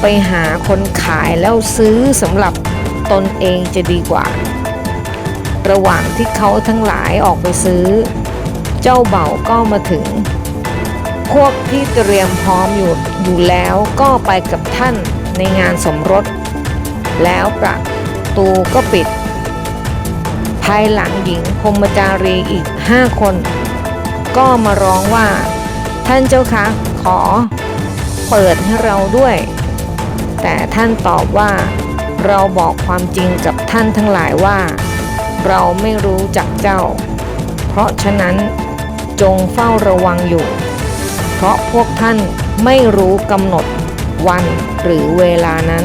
ไปหาคนขายแล้วซื้อสำหรับตนเองจะดีกว่า ระหว่างที่เขาทั้งหลายออกไปซื้อ เจ้าเบ่าก็มาถึง พวกที่เตรียมพร้อมอยู่อยู่แล้วก็ไปกับท่านในงานสมรส แล้วประตูก็ปิด ภายหลังหญิงพมจารีอีกห้าคน ก็มาร้องว่า ท่านเจ้าคะขอเปิดให้เราด้วย แต่ท่านตอบว่า เราบอกความจริงกับท่านทั้งหลายว่า เราไม่รู้จักเจ้า เพราะฉะนั้นจงเฝ้าระวังอยู่ เพราะพวกท่านไม่รู้กำหนดวันหรือเวลานั้น